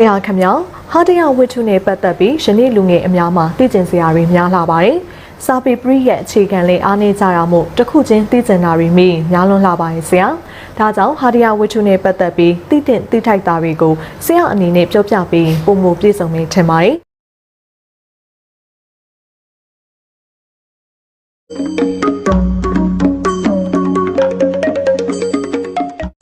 ဆရာခမောင်ဟာတရားဝတ္ထုနဲ့ပတ်သက်ပြီးယနေ့လူငယ်အများမှာသိကျင်စရာတွေများလာပါတယ်။စာပေပရိရဲ့အခြေခံလေးအားနေကြတာမို့တစ်ခုချင်းသိကျင်တာတွေမိများလွန်းလာပါရဲ့ဆရာ။ဒါကြောင့်ဟာတရားဝတ္ထုနဲ့ပတ်သက်ပြီးသိတဲ့သိထိုက်တာတွေကိုဆရာအနေနဲ့ပြောပြပြီးပုံမပြည့်စုံနေထင်ပါတယ်။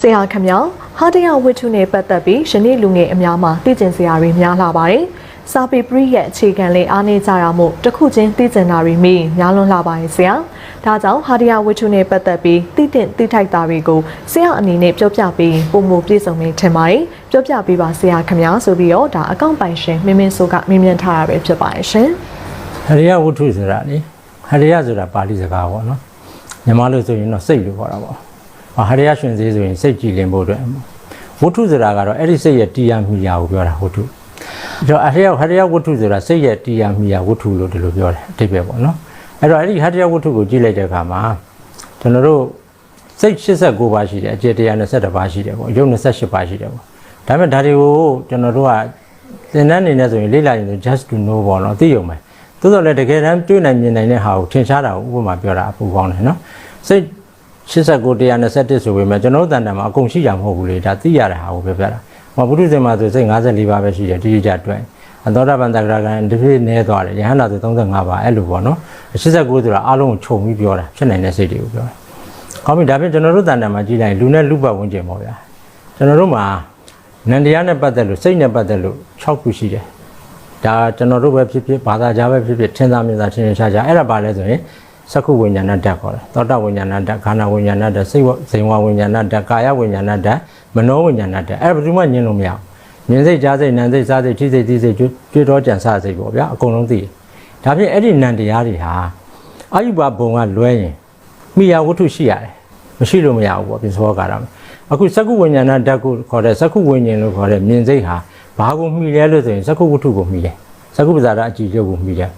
ဆရာခမောင်ဟာတရားဝတ္ထုနဲ့ပတ်သက်ပြီးယနေ့လူငယ်အများမှာသိကျင်စရာတွေများလာပါတယ်။စာပေပရိရဲ့အခြေခံလေးအားနေကြတာမို့တစ်ခုချင်းသိကျင်တာတွေမိများလွန်းလာပါရဲ့ဆရာ။ဒါကြောင့်ဟာတရားဝတ္ထုနဲ့ပတ်သက်ပြီးသိတဲ့သိထိုက်တာတွေကိုဆရာအနေနဲ့ပြောပြပြီးပုံမပြည့်စုံနေထင်ပါတယ်။ပြောပြပေးပါဆရာခမောင်ဆိုပြီးတော့ဒါအကောင့်ပိုင်ရှင်မင်းမင်းဆိုကမြင်မြင်ထားတာပဲဖြစ်ပါရဲ့ရှင်။ဟရိယဝတ္ထုဆိုတာလေဟရိယဆိုတာပါဠိစကားပေါ့နော်မြန်မာလို့ဆိုရင်တော့စိတ်လို့ခေါ်တာပေါ့ ဟဟရိယရှင်စေးဆိုရင်စိတ်ကြည်လင်ဖို့အတွက်ဝတ္ထုဆိုတာကတော့အဲ့ဒီစိတ်ရဲ့တရားမိယာကိုပြောတာဝတ္ထုကျွန်တော်အဟရိယဟရိယဝတ္ထုဆိုတာစိတ်ရဲ့တရားမိယာဝတ္ထုလို့ဒီလိုပြောတယ်အတိတ်ပဲပေါ့နော်အဲ့တော့အဲ့ဒီဟရိယဝတ္ထုကိုကြည့်လိုက်တဲ့အခါမှာကျွန်တော်တို့စိတ်89ပါးရှိတယ်အကျေ120ပါးရှိတယ်ပေါ့ရုပ်28ပါးရှိတယ်ပေါ့ဒါပေမဲ့ဒါတွေကိုကျွန်တော်တို့ကသင်တန်းအနေနဲ့ဆိုရင်လေ့လာရင် just to know ပေါ့နော်သိရုံပဲသို့တော်လည်းတကယ်တမ်းတွေ့နိုင်မြင်နိုင်တဲ့ဟာကိုထင်ရှားတာကိုဥပမာပြောတာအပူကောင်းတယ်နော်စိတ် 89 121ဆိုပေမဲ့ကျွန်တော်တို့တန်တန်မှာအကုန်ရှိကြမဟုတ်ဘူးလေဒါသိရတဲ့ဟာကိုပြောပြတာဟောဘုရုဇင်မှာဆိုစိတ်54ပါးပဲရှိတယ်တိတိကျအတွက်အသောတာပန်တဂရကံတစ်ပြည့်နည်းသွားတယ်ယဟန္တာဆို35ပါးအဲ့လိုပေါ့နော်89ဆိုတာအားလုံးကိုခြုံပြီးပြောတာဖြစ်နိုင်တဲ့စိတ်တွေကိုပြောတာကောင်းပြီဒါဖြင့်ကျွန်တော်တို့တန်တန်မှာကြည့်လိုက်လူနဲ့လူပတ်ဝန်းကျင်ပေါ့ဗျာကျွန်တော်တို့မှာနန္တရားနဲ့ပတ်သက်လို့စိတ်နဲ့ပတ်သက်လို့6ခုရှိတယ်ဒါကျွန်တော်တို့ပဲဖြစ်ဖြစ်ဘာသာကြားပဲဖြစ်ဖြစ်ထင်သာမြင်သာထင်ထင်ရှားရှားအဲ့ဒါပါလဲဆိုရင် သက္ခုဝိညာဏဓာတ်ခေါ်တယ်သောတာဝိညာဏဓာတ်ခန္ဓာဝိညာဏဓာတ်စိတ်ဝဇိမ်ဝဝိညာဏဓာတ်ကာယဝိညာဏဓာတ်မနောဝိညာဏဓာတ်အဲ့ဒါဘယ်သူမှညင်လို့မရဘူးမြင်စိတ်ကြားစိတ်နာမ်စိတ်စားစိတ်ထိစိတ်သိစိတ်ကြွတော်ကြံစားစိတ်ပေါ့ဗျာအကုန်လုံးသိတယ်ဒါဖြင့်အဲ့ဒီနံတရားတွေဟာအာယုဘဘုံကလွဲရင်မိယာဝတ္ထုရှိရတယ်မရှိလို့မရဘူးပေါ့ပြင်စောကာရမှာအခုသက္ခုဝိညာဏဓာတ်ကိုခေါ်တဲ့သက္ခုဝိညာဉ်လို့ခေါ်တဲ့မြင်စိတ်ဟာဘာကိုမှီလဲလို့ဆိုရင်သက္ခုဝတ္ထုကိုမှီတယ်သကုပ္ပဇာရအကြည့်ရုပ်ကိုမိတယ်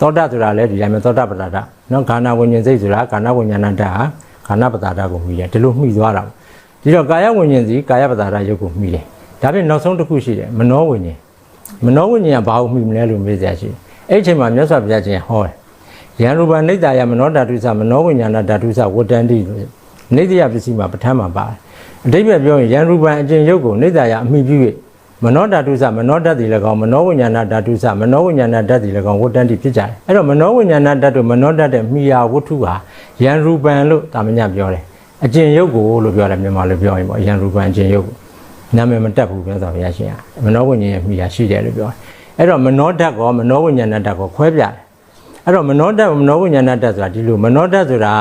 သောတာဆိုတာလည်းဒီတိုင်းပဲသောတာပတ္တာဒနော်ခန္ဓာဝိညာဉ်စိတ်ဆိုတာခန္ဓာဝိညာဏဓာတ်ဟာခန္ဓာပတ္တာဒကိုမှီတယ်ဒီလိုမှီသွားတာဒီတော့ကာယဝိညာဉ်စီကာယပတ္တာဒရုပ်ကိုမှီတယ်ဒါပြင်နောက်ဆုံးတစ်ခုရှိတယ်မနောဝိညာဉ်မနောဝိညာဉ်ကဘာကိုမှီမလဲလို့မေးကြရှိအဲ့ချိန်မှာမြတ်စွာဘုရားရှင်ဟောတယ်ယံရူပနိတ္တယမနောဓာတုသမနောဝိညာဏဓာတုသဝတ္တန္တိနိတ္တယပစ္စည်းမှာပဋ္ဌာန်းမှာပါတယ်အတိပ္ပယ်ပြောရင်ယံရူပံအကျင့်ရုပ်ကိုနိတ္တယအမိပြု၍ မနောဓာတုသမနောဓာတ်တည်လည်းကောင်းမနောဝိညာဏဓာတုသမနောဝိညာဏဓာတ်တည်လည်းကောင်းဝတ္တန်တိဖြစ်ကြတယ်အဲ့တော့မနောဝိညာဏဓာတ်တို့မနောဓာတ်တဲ့မိယာဝတ္ထုဟာယံရူပံလို့တာမညပြောတယ်အကျင့်ရုပ်ကိုလို့ပြောတယ်မြန်မာလိုပြောရင်ပေါ့ယံရူပံအကျင့်ရုပ်ကိုနာမည်မတက်ဘူးပြောတော့ဘုရားရှင်ကမနောဝိညာဉ်ရဲ့မိယာရှိတယ်လို့ပြောတယ်အဲ့တော့မနောဓာတ်ကောမနောဝိညာဏဓာတ်ကောခွဲပြတယ်အဲ့တော့မနောဓာတ်မနောဝိညာဏဓာတ်ဆိုတာဒီလိုမနောဓာတ်ဆိုတာ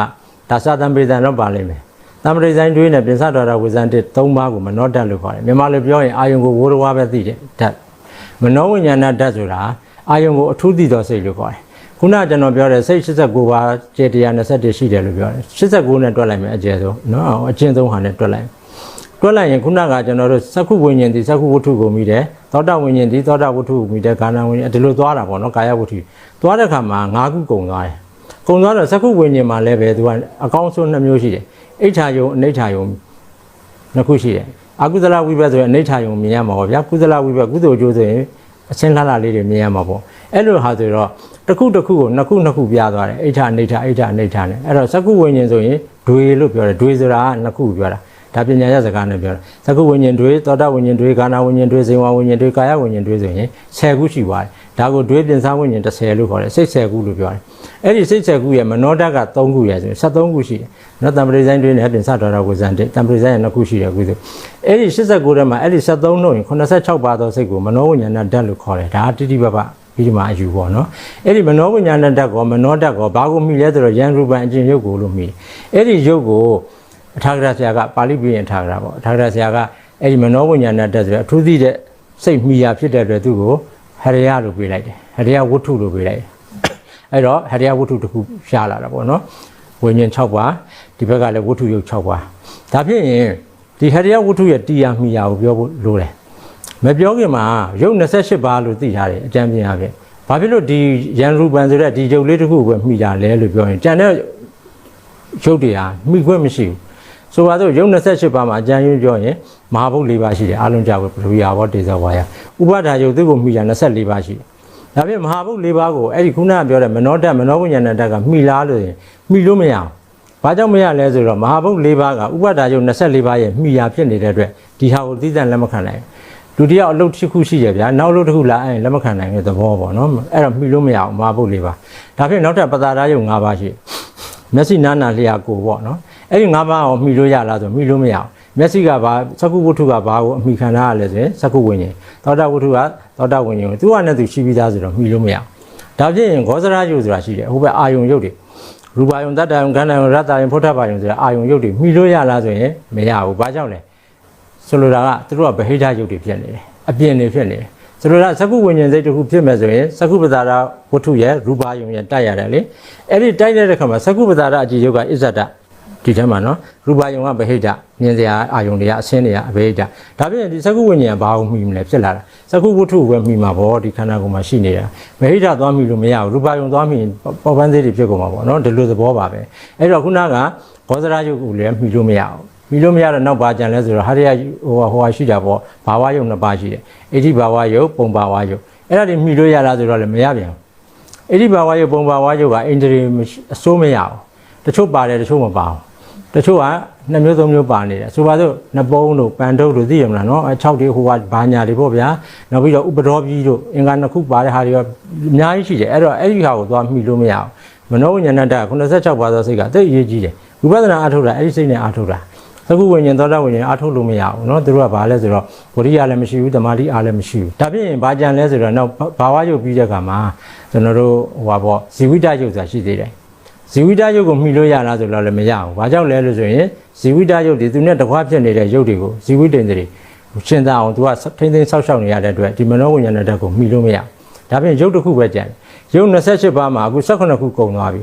ဒါသသံပေတံတော့ပါလိမ့်မယ် သမတိဆိုင်တွေးနဲ့ပြင်ဆတော်တာဝေဇန်တစ်၃ပါးကိုမနောဓာတ်လို့ခေါ်တယ်မြန်မာလိုပြောရင်အာယုံကိုဝိုးတော်ပဲသိတယ်ဓာတ်မနောဝိညာဏဓာတ်ဆိုတာအာယုံကိုအထူးသိသောစိတ်လို့ခေါ်တယ်ခုနကျွန်တော်ပြောတယ်စိတ်89ပါးကျေ121ရှိတယ်လို့ပြောတယ်89နဲ့တွက်လိုက်မယ်အကျယ်ဆုံးနော်အကျဉ်းဆုံးဟာနဲ့တွက်လိုက်တွက်လိုက်ရင်ခုနကကျွန်တော်တို့သက္ခုဝိညာဉ်ဒီသက္ခုဝတ္ထုကိုမိတယ်သောတာဝိညာဉ်ဒီသောတာဝတ္ထုကိုမိတယ်ကာဏဝိညာဉ်ဒီလိုသွားတာပေါ့နော်ကာယဝတ္ထုသွားတဲ့အခါမှာ၅ခုကုန်သွားတယ်ကုန်သွားတော့သက္ခုဝိညာဉ်မှာလည်းပဲသူကအကောင်းဆုံး2မျိုးရှိတယ် အိဋ္ဌာယုံအနိဋ္ဌာယုံနှစ်ခုရှိတယ်အကုသလဝိဘတ်ဆိုရင်အနိဋ္ဌာယုံမြင်ရမှာပေါ့ဗျာကုသလဝိဘတ်ကုသိုလ်ကျိုးဆိုရင်အချင်းလှလှလေးတွေမြင်ရမှာပေါ့အဲ့လိုဟာဆိုတော့တစ်ခုတစ်ခုကိုနှစ်ခုနှစ်ခုပြသွားတယ်အိဋ္ဌာအနိဋ္ဌာအိဋ္ဌာအနိဋ္ဌာနဲ့အဲ့တော့သက္ကုဝိညာဉ်ဆိုရင်ဒွေလို့ပြောတယ်ဒွေဆိုတာကနှစ်ခုပြောတာဒါပညာရစကားနဲ့ပြောတာသက္ကုဝိညာဉ်တွေသောတာဝိညာဉ်တွေကာနာဝိညာဉ်တွေဇေဝဝိညာဉ်တွေကာယဝိညာဉ်တွေဆိုရင်10ခုရှိပါတယ် ဒါကိုတွေးပြင်စားဝိညာဉ်30လို့ခေါ်တယ်စိတ်10ခုလို့ပြောတယ်အဲ့ဒီစိတ်10ခုရဲ့မနောဓာတ်က3ခုရဲ့ဆိုရင်73ခုရှိတယ်နော်တံပရိဇိုင်းတွေနဲ့ပြင်စားတော်တာဝဇန်တဲ့တံပရိဇိုင်းရဲ့2ခုရှိတယ်အခုဆိုအဲ့ဒီ89ထဲမှာအဲ့ဒီ73လို့ရင်86ပါးသောစိတ်ကိုမနောဝိညာဏဓာတ်လို့ခေါ်တယ်ဒါတိတိပပပြီးဒီမှာအယူပေါ့နော်အဲ့ဒီမနောဝိညာဏဓာတ်ကောမနောဓာတ်ကောဘာကိုမိလဲဆိုတော့ယံရူပံအကျင့်ရုပ်ကိုလို့မိတယ်အဲ့ဒီရုပ်ကိုအထာဂရဆရာကပါဠိပြရင်အထာဂရပေါ့အထာဂရဆရာကအဲ့ဒီမနောဝိညာဏဓာတ်ဆိုတော့အထူးသည့်တဲ့စိတ်မိယာဖြစ်တဲ့အတွက်သူ့ကို ဟရယလို့ပြေးလိုက်တယ်ဟရယဝတ္ထုလို့ပြေးလိုက်တယ်အဲ့တော့ဟရယဝတ္ထုတစ်ခုရှားလာတာပေါ့နော်ဝိညာဉ်6ပါးဒီဘက်ကလည်းဝတ္ထုရုပ်6ပါးဒါဖြစ်ရင်ဒီဟရယဝတ္ထုရဲ့တရားမိယာကိုပြောဖို့လိုတယ်မပြောခင်မှာရုပ်28ပါးလို့သိထားတယ်အကြံပြင်းအပြင်ဘာဖြစ်လို့ဒီယန်ရူပန်ဆိုတဲ့ဒီရုပ်လေးတစ်ခုကိုမိတာလဲလို့ပြောရင်ကြံတဲ့ရုပ်တွေဟာမိခွင့်မရှိဘူးဆိုပါတော့ရုပ်28ပါးမှာအကြံရင်းပြောရင် မဟာဘုတ်၄ပါးရှိတယ်အလုံးကြဘူးပထဝီအာဘောတေဇောဝါယဥပဒါယုတ်သူ့ကိုမိတာ24ပါးရှိတယ်ဒါဖြင့်မဟာဘုတ်၄ပါးကိုအဲ့ဒီခုနကပြောတဲ့မနောတက်မနောဝိညာဏတက်ကမိလားလို့ရင်မိလို့မရအောင်ဘာကြောင့်မရလဲဆိုတော့မဟာဘုတ်၄ပါးကဥပဒါယုတ်24ပါးရဲ့မိယာဖြစ်နေတဲ့အတွက်ဒီဟာကိုသိတဲ့လက်မခံနိုင်ဘူးဒုတိယအလုပ်တစ်ခုရှိရဗျာနောက်အလုပ်တစ်ခုလာရင်လက်မခံနိုင်တဲ့သဘောပေါ့နော်အဲ့တော့မှီလို့မရအောင်မဟာဘုတ်လေးပါဒါဖြင့်နောက်ထပ်ပတာရာယုံ၅ပါးရှိမျက်စိနာနာလျှာကိုပေါ့နော်အဲ့ဒီ၅ပါးကိုမှီလို့ရလားဆိုမှီလို့မရအောင် မျက်စိကဘာသက္ကုဝတ္ထုကဘာကိုအမှီခံထားရလဲဆိုရင်သက္ကုဝိညာဉ်သောတာဝတ္ထုကသောတာဝိညာဉ်ကိုသူကနဲ့သူရှိပြီးသားဆိုတော့မှီလို့မရအောင်ဒါဖြင့်ဂောဇရာယုဆိုတာရှိတယ်ဟိုဘက်အာယုံယုတ်တွေရူပါယုံတတ္တယုံခန္ဓာယုံရတ္တယုံဖုဋ္ဌဘာယုံဆိုတာအာယုံယုတ်တွေမှီလို့ရလားဆိုရင်မရဘူးဘာကြောင့်လဲဆိုလိုတာကသူတို့ကဗဟိတရုပ်တွေဖြစ်နေတယ်အပြင်တွေဖြစ်နေတယ်ဆိုလိုတာသက္ကုဝိညာဉ်စိတ်တစ်ခုဖြစ်မဲ့ဆိုရင်သက္ကုပ္ပတာရဝတ္ထုရဲ့ရူပါယုံရဲ့တိုက်ရတယ်လေအဲ့ဒီတိုက်တဲ့ခါမှာသက္ကုပ္ပတာရအကြည့်ယုတ်ကအစ္ဆဒ ဒီထဲမှာနော်ရူပါယုံကဗဟိတမြင်စရာအာယုံတွေကအစင်းတွေကအဗဟိတဒါပြင်ဒီသက္ကုဝိညာဉ်ကဘာကိုမှီမလဲဖြစ်လာတာသက္ကုဝတ္ထုပဲမှီမှာပေါ့ဒီခန္ဓာကိုယ်မှာရှိနေတာဗဟိတသွားမှီလို့မရဘူးရူပါယုံသွားမှီပေါ်ပန်းသေးတွေဖြစ်ကုန်မှာပေါ့နော်ဒီလိုသဘောပါပဲအဲ့တော့ခုနကဘောဇရာယုတ်ကိုလည်းမှီလို့မရဘူးမီလို့မရတော့နောက်ပါကြံလဲဆိုတော့ဟာရယဟိုဟိုဟာရှိတာပေါ့ဘာဝယုတ်နှစ်ပါးရှိတယ်အဋ္ဌိဘာဝယုတ်ပုံဘာဝယုတ်အဲ့ဒါတွေမှီလို့ရလားဆိုတော့လည်းမရပြန်ဘူးအဋ္ဌိဘာဝယုတ်ပုံဘာဝယုတ်ကအင်္ဒြေအစိုးမရဘူးတချို့ပါတယ်တချို့မပါဘူး တချို့ကနှစ်မျိုးသုံးမျိုးပါနေတယ်ဆိုပါစို့နှစ်ပုံးတို့ပန်ထုတ်တို့သိရမလားနော်အဲ6တွေဟိုကဘာညာတွေပေါ့ဗျာနောက်ပြီးတော့ဥပဒောပြီးတို့အင်္ဂါနှစ်ခုပါတဲ့ဟာတွေကအများကြီးရှိတယ်အဲ့တော့အဲ့ဒီဟာကိုသွားမှီလို့မရဘူးမနောဝိညာဏတ္တ86ပါးသောစိတ်ကတိတ်အရေးကြီးတယ်ဝိပဿနာအထုတ်တာအဲ့ဒီစိတ်နဲ့အထုတ်တာ သကုဝိညာဉ်သောတာဝိညာဉ်အားထုတ်လို့မရဘူးเนาะသူတို့ကဘာလဲဆိုတော့ဝရိယလည်းမရှိဘူးတမာတိအားလည်းမရှိဘူးဒါဖြစ်ရင်ဘာကြံလဲဆိုတော့နောက်ဘာဝရုပ်ပြီးတဲ့အခါမှာကျွန်တော်တို့ဟိုပါပေါ့ဇီဝိတရုပ်ဆိုတာရှိသေးတယ် ဇီဝိတရုပ်ကိုမှီလို့ရလားဆိုတော့လည်းမရဘူးဘာကြောင့်လဲလို့ဆိုရင်ဇီဝိတရုပ်ဒီသူနဲ့တကွာဖြစ်နေတဲ့ရုပ်တွေကိုဇီဝိတေန္ဒြေရှင်းသားအောင်သူကထိမ့်သိမ်းဆောက်ရှောက်နေရတဲ့အတွက်ဒီမနောဝိညာဉ်တဲ့ကိုမှီလို့မရဘူးဒါဖြင့်ရုပ်တစ်ခုပဲကြံတယ်ရုပ်28ပါးမှာအခု18ခုကုန်သွားပြီ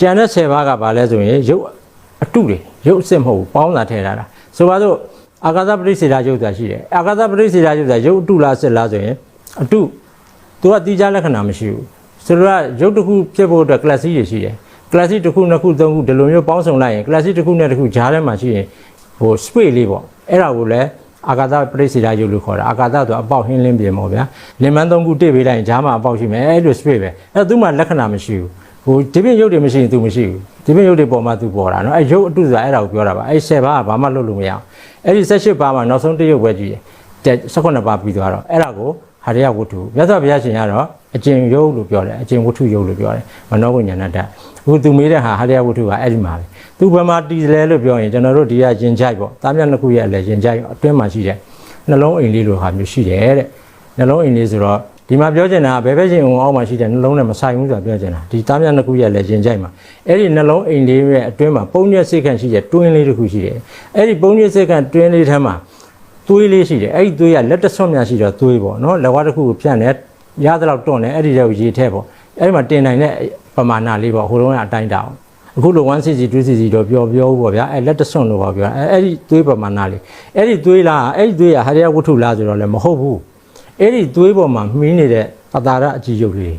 ကြံတဲ့10ပါးကဘာလဲဆိုရင်ရုပ်အတုတွေရုပ်အစစ်မဟုတ်ဘူးပေါင်းတာထည့်ထားတာဆိုပါစို့အာကာသပရိစ္ဆေဒရုပ်ဆိုတာရှိတယ်အာကာသပရိစ္ဆေဒရုပ်ဆိုတာရုပ်အတုလားစစ်လားဆိုရင်အတုသူကတိကျလက္ခဏာမရှိဘူးဆိုတော့ရုပ်တစ်ခုဖြစ်ဖို့အတွက် class တွေရှိတယ် classic တစ်ခုနှစ်ခုသုံးခုဒီလိုမျိုးပေါင်းစုံလိုက်ရင် classic တစ်ခုနဲ့တစ်ခုကြားထဲမှာရှိရင်ဟို space လေးပေါ့အဲ့ဒါကိုလည်းအာကာသပြိစိတာယုတ်လို့ခေါ်တာအာကာသဆိုတာအပေါက်ဟင်းလင်းပြင်ပေါ့ဗျာလင်မန်းသုံးခုတိပေးလိုက်ရင်ဂျားမှာအပေါက်ရှိမယ်အဲ့လို space ပဲအဲ့သူ့မှာလက္ခဏာမရှိဘူးဟိုဒီပြင်ယုတ်တွေမရှိရင် तू မရှိဘူးဒီပြင်ယုတ်တွေပေါ်မှာ तू ပေါ်တာနော်အဲ့ယုတ်အတုဆိုတာအဲ့ဒါကိုပြောတာပါအဲ့7ပါးကဘာမှလုပ်လို့မရအောင်အဲ့ဒီ78ပါးမှာနောက်ဆုံးတရုတ်ပဲကြည့်တယ်18ပါးပြီးသွားတော့အဲ့ဒါကိုဟာရယဝတ္ထုမြတ်စွာဘုရားရှင်ကတော့ အကျင့်ရုပ်လို့ပြောတယ်အကျင့်ဝတ္ထုရုပ်လို့ပြောတယ်မနောဝိညာဏတ္တအခု तू မေးတဲ့ဟာဟာရယဝတ္ထုကအဲ့ဒီမှာပဲ तू ဘယ်မှာတည်လဲလို့ပြောရင်ကျွန်တော်တို့ဒီကရင်ကြိုက်ပေါ့တားမြတ်နှစ်ခုရဲ့အလဲရင်ကြိုက်အတွင်းမှာရှိတဲ့နှလုံးအိမ်လေးလိုဟာမျိုးရှိတယ်တဲ့နှလုံးအိမ်လေးဆိုတော့ဒီမှာပြောချင်တာကဘယ်ဘက်ရှင်အောင်အောက်မှာရှိတဲ့နှလုံးနဲ့မဆိုင်ဘူးဆိုတာပြောချင်တာဒီသားမြတ်နှစ်ခုရဲ့လည်းရင်ကြိုက်မှာအဲ့ဒီနှလုံးအိမ်လေးရဲ့အတွင်းမှာပုံညက်စိတ်ခန့်ရှိတဲ့တွင်းလေးတစ်ခုရှိတယ်အဲ့ဒီပုံညက်စိတ်ခန့်တွင်းလေးထဲမှာသွေးလေးရှိတယ်အဲ့ဒီသွေးကလက်တဆွတ်များရှိတော့သွေးပေါ့နော်လက်ဝါးတစ်ခုကိုဖြန့်နေ ရသလောက်တွန့်နေအဲ့ဒီတော့ရေထဲပေါ့အဲ့ဒီမှာတင်နိုင်တဲ့ပမာဏလေးပေါ့ဟိုတုန်းကအတိုင်းတာအောင်အခုလို 1cc 2cc တော့ပြောပြောဘူးပေါ့ဗျာအဲ့လက်တဆွတ်လို့ပေါ့ပြောအဲ့အဲ့ဒီသွေးပမာဏလေးအဲ့ဒီသွေးလားအဲ့ဒီသွေးကဟာရယဝတ္ထုလားဆိုတော့လည်းမဟုတ်ဘူးအဲ့ဒီသွေးပေါ်မှာမှီးနေတဲ့ပတာရအကြည့်ရုပ်လေး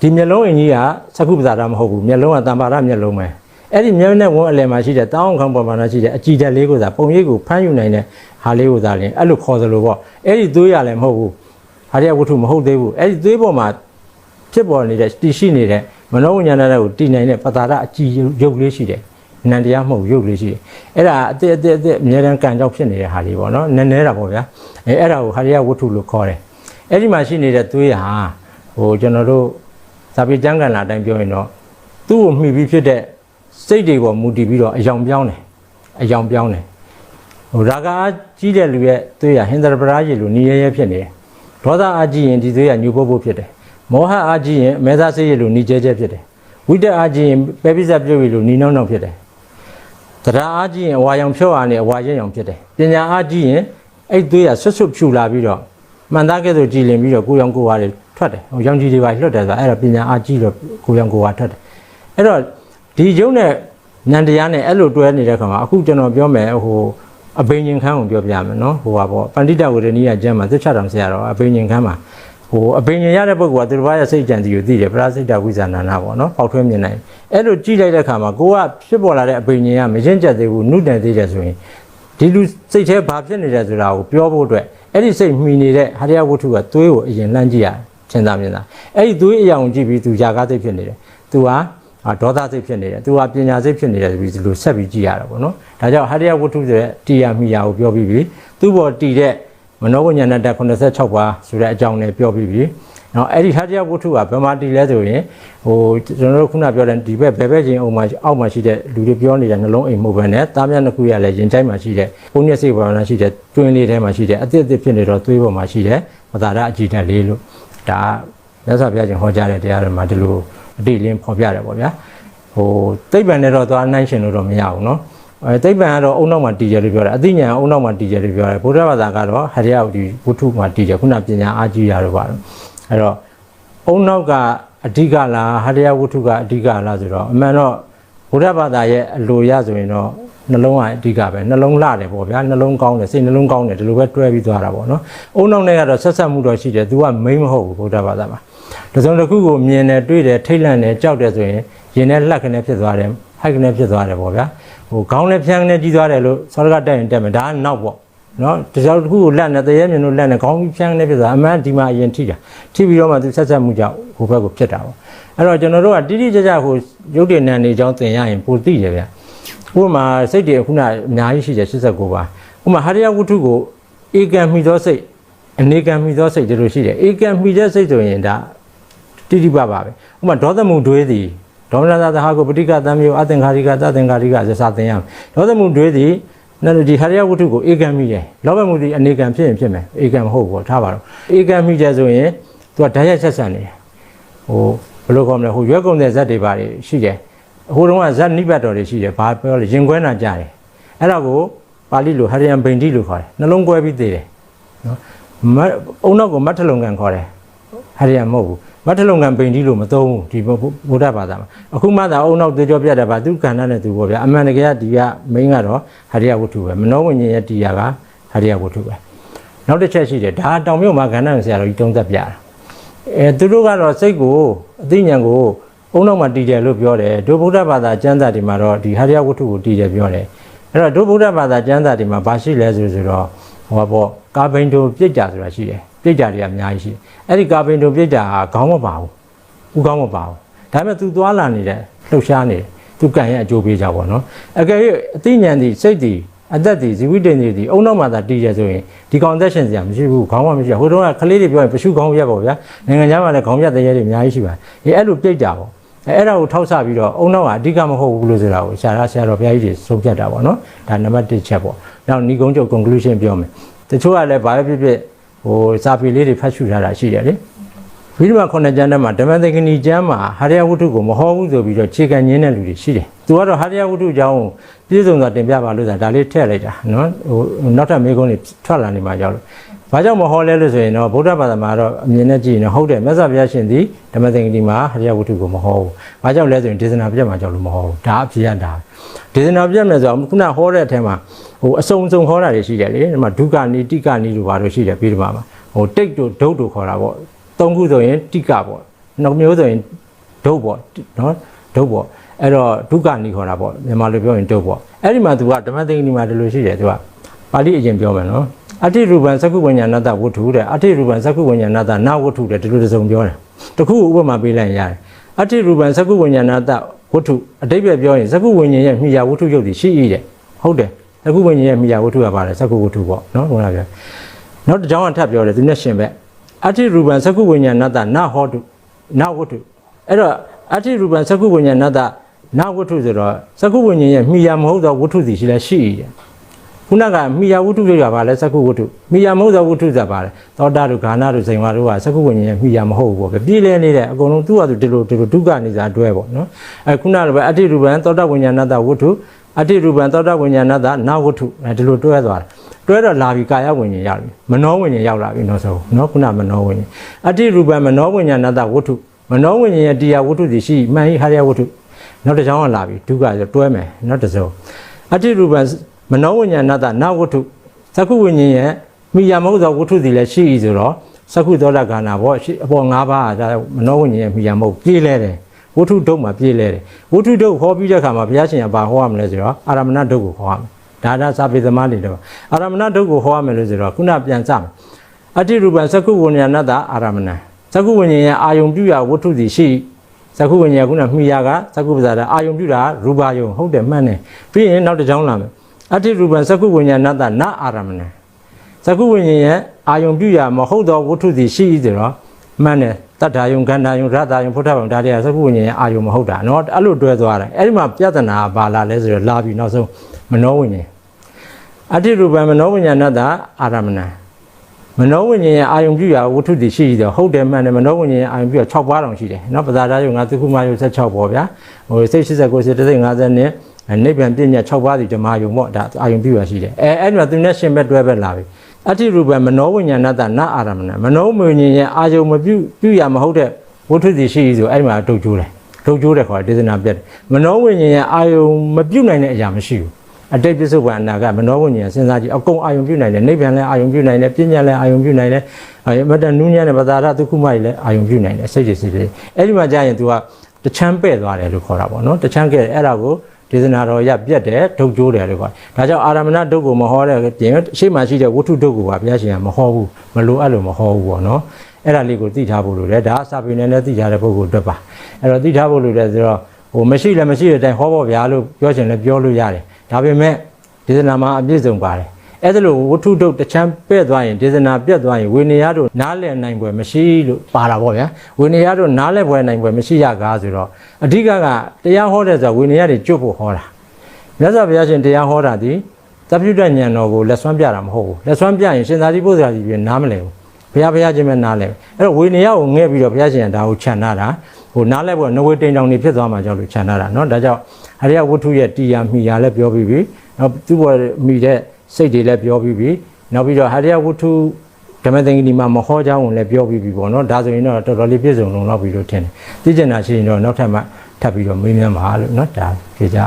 ဒီမျက်လုံးအင်ကြီးကသက္ကုပ္ပတာရမဟုတ်ဘူးမျက်လုံးကတံပါရမျက်လုံးပဲအဲ့ဒီမျက်နဲ့ဝန်းအလယ်မှာရှိတဲ့တောင်းခံပေါ်မှာရှိတဲ့အကြည်တက်လေးကိုသာပုံရိပ်ကိုဖမ်းယူနိုင်တဲ့ဟာလေးကိုသာလင်အဲ့လိုခေါ်သလိုပေါ့အဲ့ဒီသွေးရလည်းမဟုတ်ဘူး ဟာရဝတ္ထုမဟုတ်သေးဘူးအဲ့ဒီသွေးပေါ်မှာဖြစ်ပေါ်နေတဲ့တည်ရှိနေတဲ့မနောဝိညာဏတွေကိုတည်နိုင်တဲ့ပတာရအကြည်ရုပ်လေးရှိတယ်နန္တရားမဟုတ်ရုပ်လေးရှိတယ်အဲ့ဒါအတစ်အတစ်အတစ်အများတန်းကံကြောက်ဖြစ်နေတဲ့ဟာလေးပေါ့နော်နည်းနည်းတာပေါ့ဗျာအဲအဲ့ဒါကိုဟာရဝတ္ထုလို့ခေါ်တယ်အဲ့ဒီမှာရှိနေတဲ့သွေးဟာဟိုကျွန်တော်တို့ဇာပိကျမ်းကန်လာအတိုင်းပြောရင်တော့သူ့ကိုမှီပြီးဖြစ်တဲ့စိတ်တွေပေါ်မူတည်ပြီးတော့အယောင်ပြောင်းတယ်အယောင်ပြောင်းတယ်ဟိုရာဂအားကြီးတဲ့လူရဲ့သွေးဟာဟင်္ဒရပရာကြီးလိုနီးရဲရဲဖြစ်နေတယ် ဒေါသအားကြီးရင်ဒီသွေးကညှို့ဖို့ဖို့ဖြစ်တယ်မောဟအားကြီးရင်အမဲသားစိတ်ရလိုနီးကျဲကျဲဖြစ်တယ်ဝိတ္တအားကြီးရင်ပဲပိစပ်ပြုတ်ရလိုနီးနှောင်းနှောင်းဖြစ်တယ်တရားအားကြီးရင်အဝါရောင်ဖြော့အားနဲ့အဝါရဲရောင်ဖြစ်တယ်ပညာအားကြီးရင်အဲ့သွေးကဆွတ်ဆွတ်ဖြူလာပြီးတော့မှန်သားကဲ့သို့ကြည်လင်ပြီးတော့ကိုရောင်ကိုဝါတွေထွက်တယ်ဟိုရောင်ကြီးတွေပါလွတ်တယ်ဆိုတာအဲ့ဒါပညာအားကြီးတော့ကိုရောင်ကိုဝါထွက်တယ်အဲ့တော့ဒီယုံနဲ့ဉာဏ်တရားနဲ့အဲ့လိုတွဲနေတဲ့ခါမှာအခုကျွန်တော်ပြောမယ်ဟို အဘိညာဉ်ခန်းကိုပြောပြမယ်နော်ဟိုပါပေါ့ပန္တိတဝရဏီယကျမ်းမှာသစ္စာတော်ဆရာတော်အဘိညာဉ်ခန်းမှာဟိုအဘိညာဉ်ရတဲ့ပုဂ္ဂိုလ်ကသူတစ်ပါးရဲ့စိတ်ကြံစီကိုသိတယ်ပရာစိတ်တဝိဇာနာနာပေါ့နော်ပေါက်ထွဲမြင်နိုင်အဲ့လိုကြည့်လိုက်တဲ့ခါမှာကိုကဖြစ်ပေါ်လာတဲ့အဘိညာဉ်ကမရင်ကျက်သေးဘူးနုတန်သေးတယ်ဆိုရင်ဒီလူစိတ်ထဲဘာဖြစ်နေတယ်ဆိုတာကိုပြောဖို့အတွက်အဲ့ဒီစိတ်မှီနေတဲ့ဟာရယဝတ္ထုကသွေးကိုအရင်လှမ်းကြည့်ရတယ်ရှင်းသားမြင်သားအဲ့ဒီသွေးအယောင်ကြည့်ပြီးသူຢာကားစိတ်ဖြစ်နေတယ်သူဟာအာ ဒေါသစိတ်ဖြစ်နေတယ်သူဟာပညာစိတ်ဖြစ်နေတယ်ဆိုပြီးဒီလိုဆက်ပြီးကြည့်ရတာပေါ့နော်ဒါကြောင့်ဟာရယဝတ္ထုဆိုတဲ့တရားမိယာကိုပြောပြီးပြီသူ့ဘောတည်တဲ့မနောဝိညာဏတက်86ပါးဆိုတဲ့အကြောင်းနဲ့ပြောပြီးပြီနော်အဲ့ဒီဟာရယဝတ္ထုကဘယ်မှာတည်လဲဆိုရင်ဟိုကျွန်တော်တို့ခုနပြောတဲ့ဒီဘက်ဘယ်ဘက်ချင်းအောင်မှာအောက်မှာရှိတဲ့လူတွေပြောနေတဲ့နှလုံးအိမ်မှုပဲနဲ့တားမြတ်နှစ်ခုရလဲရင်ချိုက်မှာရှိတဲ့ဘုန်းမြတ်စိတ်ဘာဝနာရှိတဲ့တွင်းလေးထဲမှာရှိတဲ့အသစ်အသစ်ဖြစ်နေတော့သွေးပေါ်မှာရှိတဲ့ဝတာရအကြည်တက်လေးလို့ဒါမြတ်စွာဘုရားရှင်ဟောကြားတဲ့တရားတွေမှာဒီလို အတိလင်းဖော်ပြတယ်ပေါ့ဗျာဟိုသိပ္ပံနဲ့တော့သွားနိုင်ရှင်လို့တော့မရဘူးเนาะအဲသိပ္ပံကတော့အုံနောက်မှာတည်ကြလို့ပြောတယ်အသိဉာဏ်အုံနောက်မှာတည်ကြလို့ပြောတယ်ဘုရားဘာသာကတော့ဟရိယဒီဝတ္ထုမှာတည်ကြခုနပညာအာကြီးရတော့ပါတော့အဲ့တော့အုံနောက်ကအဓိကလားဟရိယဝတ္ထုကအဓိကလားဆိုတော့အမှန်တော့ဘုရားဘာသာရဲ့အလိုရဆိုရင်တော့နှလုံးကအဓိကပဲနှလုံးလှတယ်ပေါ့ဗျာနှလုံးကောင်းတယ်စိတ်နှလုံးကောင်းတယ်ဒီလိုပဲတွဲပြီးသွားတာပေါ့နော်အုံနောက်နဲ့ကတော့ဆက်ဆက်မှုတော့ရှိတယ်သူကမိမ့်မဟုတ်ဘူးဘုရားဘာသာမှာ တစုံတစ်ခုကိုမြင်တယ်တွေ့တယ်ထိတ်လန့်တယ်ကြောက်တယ်ဆိုရင်ရင်ထဲလှက်ခနဲ့ဖြစ်သွားတယ်ဟိုက်ခနဲ့ဖြစ်သွားတယ်ပေါ့ဗျာဟိုခေါင်းနဲ့ဖြန်းနဲ့ကြီးသွားတယ်လို့စောရကတက်ရင်တက်မယ်ဒါကနောက်ပေါ့နော်တခြားတစ်ခုကိုလက်နဲ့တရေမြင်လို့လက်နဲ့ခေါင်းဖြန်းနဲ့ဖြစ်သွားအမှန်ဒီမှာအရင်ထိတာထိပြီးတော့မှသူဆက်ဆက်မှုကြောင့်ဟိုဘက်ကိုဖြစ်တာပေါ့အဲ့တော့ကျွန်တော်တို့ကတိတိကျကျဟိုရုပ်တည်နံနေကြောင်းသင်ရရင်ပိုသိတယ်ဗျာဥပမာစိတ်တွေခုနအများကြီးရှိတယ်89ပါဥပမာဟာရယဝတ္ထုကိုဧကံမိသောစိတ်အနေကံမိသောစိတ်တို့ရှိတယ်ဧကံမိတဲ့စိတ်ဆိုရင်ဒါ တိတိပပပဲဥပမာဒေါသမုံတွေးသည်ဒေါမနတာသဟာကိုပဋိကသံမျိုးအသင်္ခါရိကသသင်္ခါရိကဇစာသင်ရမယ်ဒေါသမုံတွေးသည်နော်ဒီဟာရယဝတ္ထုကိုဧကံမိတယ်လောဘမှုဒီအနေကံဖြစ်ရင်ဖြစ်မယ်ဧကံမဟုတ်ဘူးထားပါတော့ဧကံမိတယ်ဆိုရင်သူကဓာတ်ရိုက်ဆက်ဆံနေတယ်ဟိုဘယ်လိုခေါ်မလဲဟိုရွက်ကုန်တဲ့ဇက်တွေပါတယ်ရှိတယ်ဟိုတုန်းကဇက်နိဗ္ဗတ်တော်တွေရှိတယ်ဘာပြောလဲရင်ခွဲနာကြတယ်အဲ့ဒါကိုပါဠိလိုဟရိယံဗိန္တိလို့ခေါ်တယ်နှလုံးကွဲပြီးသေးတယ်နော်မတ်အုံနောက်ကိုမတ်ထလုံကန်ခေါ်တယ်ဟရိယံမဟုတ်ဘူး မတ်ထလုံကန်ဗိန္တိလို့မသုံးဘူးဒီဗုဒ္ဓဘာသာမှာအခုမှသာအုံနောက်သေကြောပြတ်တယ်ဗာသူကဏ္ဍနဲ့သူပေါ့ဗျာအမှန်တကယ်ကဒီကမိန်းကတော့ဟရိယဝတ္ထုပဲမနောဝိညာဉ်ရဲ့တရားကဟရိယဝတ္ထုပဲနောက်တစ်ချက်ရှိတယ်ဒါတောင်မြုပ်မှာကဏ္ဍဆရာတော်ကြီးတုံးသက်ပြတာအဲသူတို့ကတော့စိတ်ကိုအသိဉာဏ်ကိုအုံနောက်မှာတည်တယ်လို့ပြောတယ်ဒုဗုဒ္ဓဘာသာကျမ်းစာတွေမှာတော့ဒီဟရိယဝတ္ထုကိုတည်တယ်ပြောတယ်အဲ့တော့ဒုဗုဒ္ဓဘာသာကျမ်းစာတွေမှာဘာရှိလဲဆိုဆိုတော့ဟောပေါ့ကာဘိန်တိုပြစ်ကြဆိုတာရှိတယ် ပြစ်ကြတွေကအများကြီးရှိတယ်အဲ့ဒီကာဘိန်တိုပြစ်ကြဟာခေါင်းမပါဘူးဥကောင်းမပါဘူးဒါပေမဲ့ तू သွားလာနေတဲ့လှုပ်ရှားနေတယ်သူကံရဲ့အကျိုးပေးကြပါတော့အကယ်၍အသိဉာဏ်ဒီစိတ်ဒီအသက်ဒီဇီဝိတ္တနေဒီအုံနောက်မှာသာတည်ရဆိုရင်ဒီကောင်သက်ရှင်စရာမရှိဘူးခေါင်းမမရှိဘူးဟိုတုန်းကကလေးတွေပြောရင်ပရှုခေါင်းရက်ပေါ့ဗျာနိုင်ငံခြားမှာလည်းခေါင်းရက်တရေတွေအများကြီးရှိပါတယ်အဲအဲ့လိုပြိတ်ကြပါအဲအဲ့ဒါကိုထောက်ဆပြီးတော့အုံနောက်ကအဓိကမဟုတ်ဘူးလို့ဆိုတာကိုဆရာဆရာတော်ဘုရားကြီးတွေဆုံးဖြတ်တာပေါ့နော်ဒါနံပါတ်1ချက်ပေါ့နောက်ဏီကုံချုပ် conclusion ပြောမယ်တချို့ကလည်းဘာပဲဖြစ်ဖြစ် ဟိုစာပေလေးတွေဖတ်ရှုထားတာရှိတယ်လေဘိဓမ္မာခုနှစ်ကျမ်းထဲမှာဓမ္မသင်္ကနီကျမ်းမှာဟာရယဝတ္ထုကိုမဟောဘူးဆိုပြီးတော့ခြေကညင်းတဲ့လူတွေရှိတယ်သူကတော့ဟာရယဝတ္ထုအကြောင်းကိုပြည့်စုံစွာတင်ပြပါလို့ဆိုတာဒါလေးထည့်လိုက်တာနော်ဟိုနောက်ထပ်မေးခွန်းတွေထွက်လာနေမှာကြောက်လို့ဘာကြောင့်မဟောလဲလို့ဆိုရင်တော့ဗုဒ္ဓဘာသာမှာတော့အမြင်နဲ့ကြည့်ရင်တော့ဟုတ်တယ်မြတ်စွာဘုရားရှင်သည်ဓမ္မသင်္ကနီမှာဟာရယဝတ္ထုကိုမဟောဘူးဘာကြောင့်လဲဆိုရင်ဒေသနာပြတ်မှာကြောက်လို့မဟောဘူးဒါအဖြစ်ရတာဒေသနာပြတ်မယ်ဆိုတော့ခုနဟောတဲ့အထက်မှာ ဟိုအစုံစုံဟောတာတွေရှိတယ်လေဒီမှာဒုက္ခနိတိကနိလို့ဘာလို့ရှိတယ်ပြီးဒီမှာဟိုတိတ်တို့ဒုတ်တို့ခေါ်တာပေါ့သုံးခုဆိုရင်တိကပေါ့နောက်မျိုးဆိုရင်ဒုတ်ပေါ့နော်ဒုတ်ပေါ့အဲ့တော့ဒုက္ခနိခေါ်တာပေါ့မြန်မာလိုပြောရင်ဒုတ်ပေါ့အဲ့ဒီမှာသူကဓမ္မသင်္ကနီမှာဒီလိုရှိတယ်သူကပါဠိအရင်ပြောမယ်နော်အဋ္ဌိရူပံသက္ကုဝိညာဏတဝတ္ထုတဲ့အဋ္ဌိရူပံသက္ကုဝိညာဏတနာဝတ္ထုတဲ့ဒီလိုတစ်စုံပြောတယ်တခုဥပမာပေးလိုက်ရတယ်အဋ္ဌိရူပံသက္ကုဝိညာဏတဝတ္ထုအတိပ္ပယ်ပြောရင်သက္ကုဝိညာဉ်ရဲ့မိယာဝတ္ထုရုပ်တည်ရှိ၏တဲ့ဟုတ်တယ် သက္ကုဝိညာဉ်ရဲ့မိယာဝတ္ထုကပါတယ်သက္ကုဝတ္ထုပေါ့နော်ဟုတ်လားဗျနောက်တစ်ကြောင်းကထပ်ပြောတယ်သူနဲ့ရှင်ပဲအဋ္ဌိရူပံသက္ကုဝိညာဏတနာဟောတုနာဝတ္ထုအဲ့တော့အဋ္ဌိရူပံသက္ကုဝိညာဏတနာဝတ္ထုဆိုတော့သက္ကုဝိညာဉ်ရဲ့မိယာမဟုတ်သောဝတ္ထုစီရှိလဲရှိ၏တဲ့ခုနကမိယာဝတ္ထုတွေကပါလဲသက္ကုဝတ္ထုမိယာမဟုတ်သောဝတ္ထုဆိုတာပါလဲသောတာတို့ဂါနာတို့ဇိမ်ဝါတို့ကသက္ကုဝိညာဉ်ရဲ့မိယာမဟုတ်ဘူးပေါ့ပဲပြည်လဲနေတဲ့အကုန်လုံးသူ့ဟာသူဒီလိုဒီလိုဒုက္ခနေစာတွဲပေါ့နော်အဲခုနလိုပဲအဋ္ဌိရူပံသောတာဝိညာဏတဝတ္ထု အဋ္ဌိရူပံသောတာဝိညာဏတနာဝတ္ထုအဲဒီလိုတွဲသွားတာတွဲတော့လာပြီကာယဝိညာဉ်ရောက်ပြီမနောဝိညာဉ်ရောက်လာပြီနော်ဆိုနော်ခုနမနောဝိညာဉ်အဋ္ဌိရူပံမနောဝိညာဏတဝတ္ထုမနောဝိညာဉ်ရဲ့တရားဝတ္ထုစီရှိမှန်ဟိဟာရဝတ္ထုနောက်တစ်ချောင်းကလာပြီဒုက္ခဆိုတွဲမယ်နောက်တစ်စုံအဋ္ဌိရူပံမနောဝိညာဏတနာဝတ္ထုသက္ခုဝိညာဉ်ရဲ့မိယာမဟုတ်သောဝတ္ထုစီလည်းရှိ၏ဆိုတော့သက္ခုသောတာခန္ဓာပေါ့အပေါ်၅ပါးဒါမနောဝိညာဉ်ရဲ့မိယာမဟုတ်ပြေးလဲတယ် ဝတ္ထုဒုတ်မှာပြေးလဲတယ်ဝတ္ထုဒုတ်ဟောပြီးတဲ့အခါမှာဘုရားရှင်ကဘာဟောရမလဲဆိုတော့အာရမဏဒုတ်ကိုဟောရမယ်ဒါဒါစာပေသမားတွေတော့အာရမဏဒုက္ကိုဟောရမယ်လို့ဆိုတော့ခုနပြန်စမယ်အတ္တိရူပံသက္ကုဝိညာဏတ္တအာရမဏသက္ကုဝိညာဉ်ရဲ့အာယုံပြုရာဝတ္ထုစီရှိသက္ကုဝိညာဉ်ကခုနမှီရာကသက္ကုပ္ပဇာတအာယုံပြုတာရူပါယုံဟုတ်တယ်မှန်တယ်ပြီးရင်နောက်တစ်ကြောင်းလာမယ်အတ္တိရူပံသက္ကုဝိညာဏတ္တနအာရမဏသက္ကုဝိညာဉ်ရဲ့အာယုံပြုရာမဟုတ်သောဝတ္ထုစီရှိဆိုတော့မှန်တယ် တတ္ထာယုံကန္တာယုံရတ္တာယုံဖုထဘုံဒါတွေကသက္ကုဝိညာဉ်ရဲ့အာယုံမဟုတ်တာเนาะအဲ့လိုတွဲသွားတယ်အဲ့ဒီမှာပြဿနာကဘာလာလဲဆိုတော့လာပြီနောက်ဆုံးမနောဝိညာဉ်အတ္တိရူပံမနောဝိညာဏတ္တအာရမဏမနောဝိညာဉ်ရဲ့အာယုံပြုရာဝတ္ထုစီရှိတယ်ဟုတ်တယ်မှန်တယ်မနောဝိညာဉ်ရဲ့အာယုံပြုရာ6ပါးတောင်ရှိတယ်เนาะပဇာတာယုံငါသုခုမယုံ16ပေါ့ဗျာဟိုစိတ်89စိတ်50နဲ့နိဗ္ဗာန်ပြည့်ညတ်6ပါးစီဓမ္မယုံပေါ့ဒါအာယုံပြုရာရှိတယ်အဲအဲ့ဒီမှာသူနဲ့ရှင်ဘက်တွဲဘက်လာပြီ အတ္တိရူပံမနောဝိညာဏတ္တနအာရမဏမနောဝိညာဉ်ရဲ့အာယုံမပြုပြုရာမဟုတ်တဲ့ဝတ္ထုစီရှိဆိုအဲ့ဒီမှာဒုတ်ကျိုးတယ်ဒုတ်ကျိုးတယ်ခေါ်တယ်ဒေသနာပြတ်တယ်မနောဝိညာဉ်ရဲ့အာယုံမပြုနိုင်တဲ့အရာမရှိဘူးအတိတ်ပြစ္ဆုတ်ပံအနာကမနောဝိညာဉ်စဉ်းစားကြည့်အကုန်အာယုံပြုနိုင်တယ်နိဗ္ဗာန်လည်းအာယုံပြုနိုင်တယ်ပညာလည်းအာယုံပြုနိုင်တယ်အဲမတ္တနုညံ့တဲ့ပသာရသုခုမကြီးလည်းအာယုံပြုနိုင်တယ်စိတ်ကြည်စိတ်ကြည်အဲ့ဒီမှာကြာရင် तू ကတချမ်းပဲ့သွားတယ်လို့ခေါ်တာပေါ့နော်တချမ်းကဲအဲ့ဒါကို ဒေသနာတော်ရပြတ်တယ်ဒုတ်ကျိုးတယ်လို့ခေါ်ဒါကြောင့်အာရမဏဒုတ်ကိုမဟောတဲ့ပြင်ရှေ့မှာရှိတဲ့ဝတ္ထုဒုတ်ကိုပါဘုရားရှင်ကမဟောဘူးမလိုအပ်လို့မဟောဘူးပေါ့နော်အဲ့ဒါလေးကိုသိထားဖို့လိုတယ်ဒါအစာပေနဲ့လည်းသိထားတဲ့ပုဂ္ဂိုလ်အတွက်ပါအဲ့တော့သိထားဖို့လိုတယ်ဆိုတော့ဟိုမရှိလည်းမရှိတဲ့အတိုင်းဟောဖို့ဗျာလို့ပြောချင်လည်းပြောလို့ရတယ်ဒါပေမဲ့ဒေသနာမှာအပြည့်စုံပါတယ် အဲ့ဒါလို့ဝတ္ထုဒုတ်တစ်ချမ်းပဲ့သွားရင်ဒေသနာပြတ်သွားရင်ဝေနေရတို့နားလည်နိုင်ပွဲမရှိလို့ပါတာပေါ့ဗျာဝေနေရတို့နားလည်ပွဲနိုင်ပွဲမရှိရကားဆိုတော့အဓိကကတရားဟောတဲ့ဆိုဝေနေရတွေကျွတ်ဖို့ဟောတာမြတ်စွာဘုရားရှင်တရားဟောတာဒီသဗ္ဗုဒ္ဓဉာဏ်တော်ကိုလက်ဆွမ်းပြတာမဟုတ်ဘူးလက်ဆွမ်းပြရင်ရှင်သာတိပုတ္တရာကြီးပြနားမလဲဘူးဘုရားဘုရားချင်းပဲနားလဲအဲ့တော့ဝေနေရကိုငဲ့ပြီးတော့ဘုရားရှင်ကဒါကိုခြံနာတာဟိုနားလဲပွဲနဝေတိန်တောင်နေဖြစ်သွားမှကြောင့်လို့ခြံနာတာเนาะဒါကြောင့်အရိယဝတ္ထုရဲ့တရားမိယာလည်းပြောပြီးပြီနောက်သူ့ဘောမိတဲ့ စိတ်တွေလည်းပြောပြီးပြီနောက်ပြီးတော့ဟရိယဝတ္ထုဓမ္မသင်္ကနီမှာမဟောကြောင်းကိုလည်းပြောပြီးပြီပေါ့နော်ဒါဆိုရင်တော့တော်တော်လေးပြည့်စုံလုံလောက်ပြီလို့ထင်တယ်သိကျင်တာရှိရင်တော့နောက်ထပ်မှထပ်ပြီးတော့မေးမြန်းပါလို့နော်ဒါဖြေကြပါ